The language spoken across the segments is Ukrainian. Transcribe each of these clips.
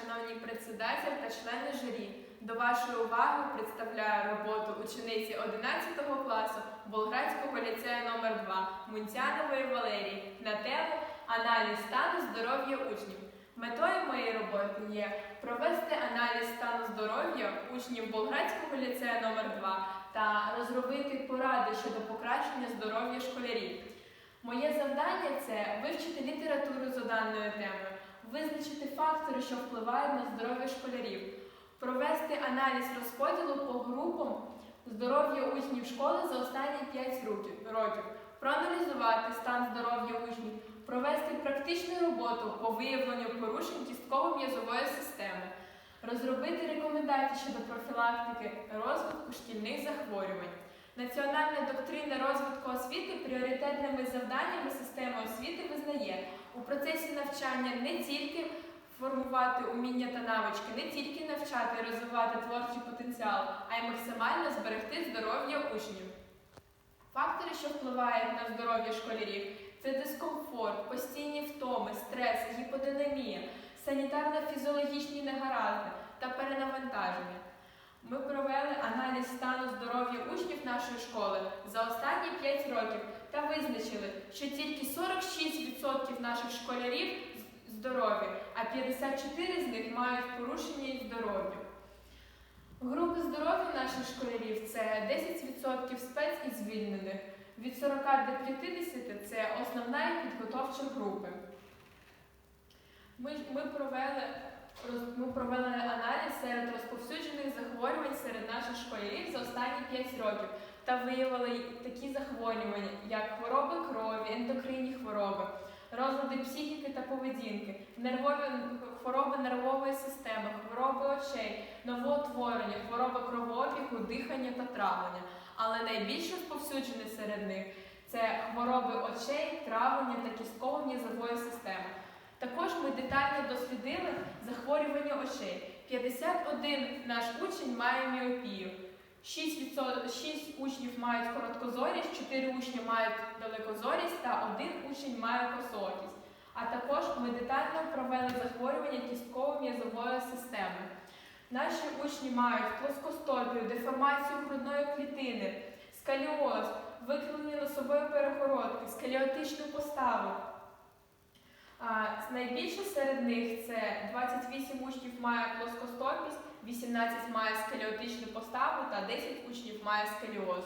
шановні председатель та члени журі, до вашої уваги представляю роботу учениці 11 класу Болградського ліцею номер 2 Мунтянової Валерії на тему Аналіз стану здоров'я учнів. Метою моєї роботи є провести аналіз стану здоров'я учнів Болградського ліцею номер 2 та розробити поради щодо покращення здоров'я школярів. Моє завдання це вивчити літературу за даною темою, визначити фактори, що впливають на здоров'я школярів, провести аналіз розподілу по групам здоров'я учнів школи за останні 5 років, проаналізувати стан здоров'я учнів, провести практичну роботу по виявленню порушень кістково-м'язової системи, розробити рекомендації щодо профілактики розвитку шкільних захворювань. Національна доктрина розвитку пріоритетними завданнями системи освіти визнає у процесі навчання не тільки формувати уміння та навички, не тільки навчати і розвивати творчий потенціал, а й максимально зберегти здоров'я учнів. Фактори, що впливають на здоров'я школярів, це дискомфорт, постійні втоми, стрес, гіподинамія, санітарно-фізіологічні негаразди та перенавантаження. Ми провели аналіз стану здоров'я учнів нашої школи за останні 5 років та визначили, що тільки 46% наших школярів здорові, а 54 з них мають порушення здоров'я. Групи здоров'я наших школярів це 10% спец і звільнених, від 40 до 50 це основна і підготовча групи. Ми, ми, провели, роз- ми провели аналіз серед розповсюджених захворювань серед наших школярів за останні 5 років та виявили такі захворювання, як хвороби крові, ендокринні хвороби, розлади психіки та поведінки, нервові хвороби нервової системи, хвороби очей, новоутворення, хвороби кровообігу, дихання та травлення. Але найбільш розповсюджені серед них це хвороби очей, травлення та кістково-м'язової системи. Також ми детально дослідили захворювання очей. 51 наш учень має міопію. 6, 6 учнів мають короткозорість, 4 учні мають далекозорість та 1 учень має косоокість. А також ми детально провели захворювання кістково-м'язової системи. Наші учні мають плоскостопію, деформацію грудної клітини, скаліоз, викривлення носової перегородки, скеліотичну поставу. Найбільше серед них це 28 учнів має плоскостопість, 18 має скеліотичну поставу та 10 учнів має скеліоз.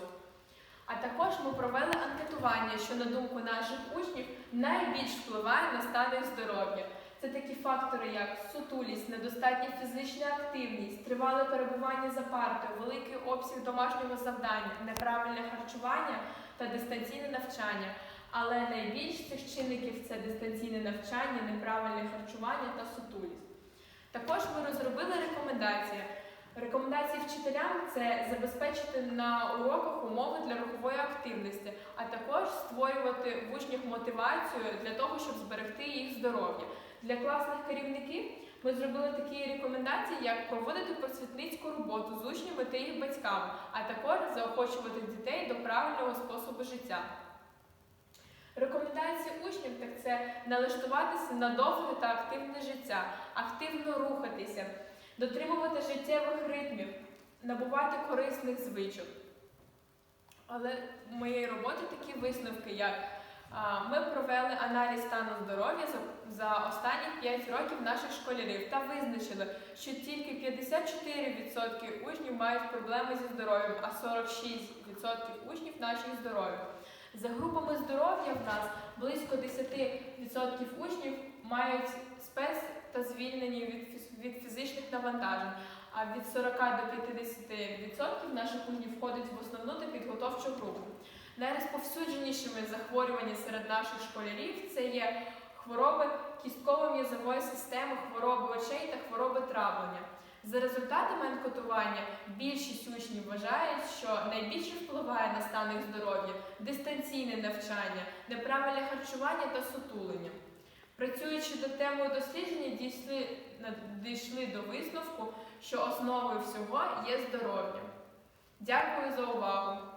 А також ми провели анкетування, що, на думку наших учнів, найбільш впливає на стан їх здоров'я. Це такі фактори, як сутулість, недостатня фізична активність, тривале перебування за партою, великий обсяг домашнього завдання, неправильне харчування та дистанційне навчання. Але найбільш цих чинників це дистанційне навчання, неправильне харчування та сутулість. Також ми розробили рекомендації. Рекомендації вчителям це забезпечити на уроках умови для рухової активності, а також створювати в учнях мотивацію для того, щоб зберегти їх здоров'я. Для класних керівників ми зробили такі рекомендації, як проводити просвітницьку роботу з учнями та їх батьками, а також заохочувати дітей до правильного способу життя. Це налаштуватися на довге та активне життя, активно рухатися, дотримувати життєвих ритмів, набувати корисних звичок. Але в моєї роботи такі висновки, як ми провели аналіз стану здоров'я за останні 5 років наших школярів та визначили, що тільки 54% учнів мають проблеми зі здоров'ям, а 46% учнів наших здоров'я. За групами здоров'я в нас близько 10% учнів мають спец та звільнені від, від фізичних навантажень, а від 40 до 50% наших учнів входить в основну та підготовчу групу. Найрозповсюдженішими захворювання серед наших школярів це є хвороби кістково-м'язової системи, хвороби очей та хвороби травлення. За результатами анкетування більшість учнів вважають, що найбільше впливає на стан їх здоров'я дистанційне навчання, неправильне харчування та сутулення. Працюючи до темою дослідження, дійшли, дійшли до висновку, що основою всього є здоров'я. Дякую за увагу!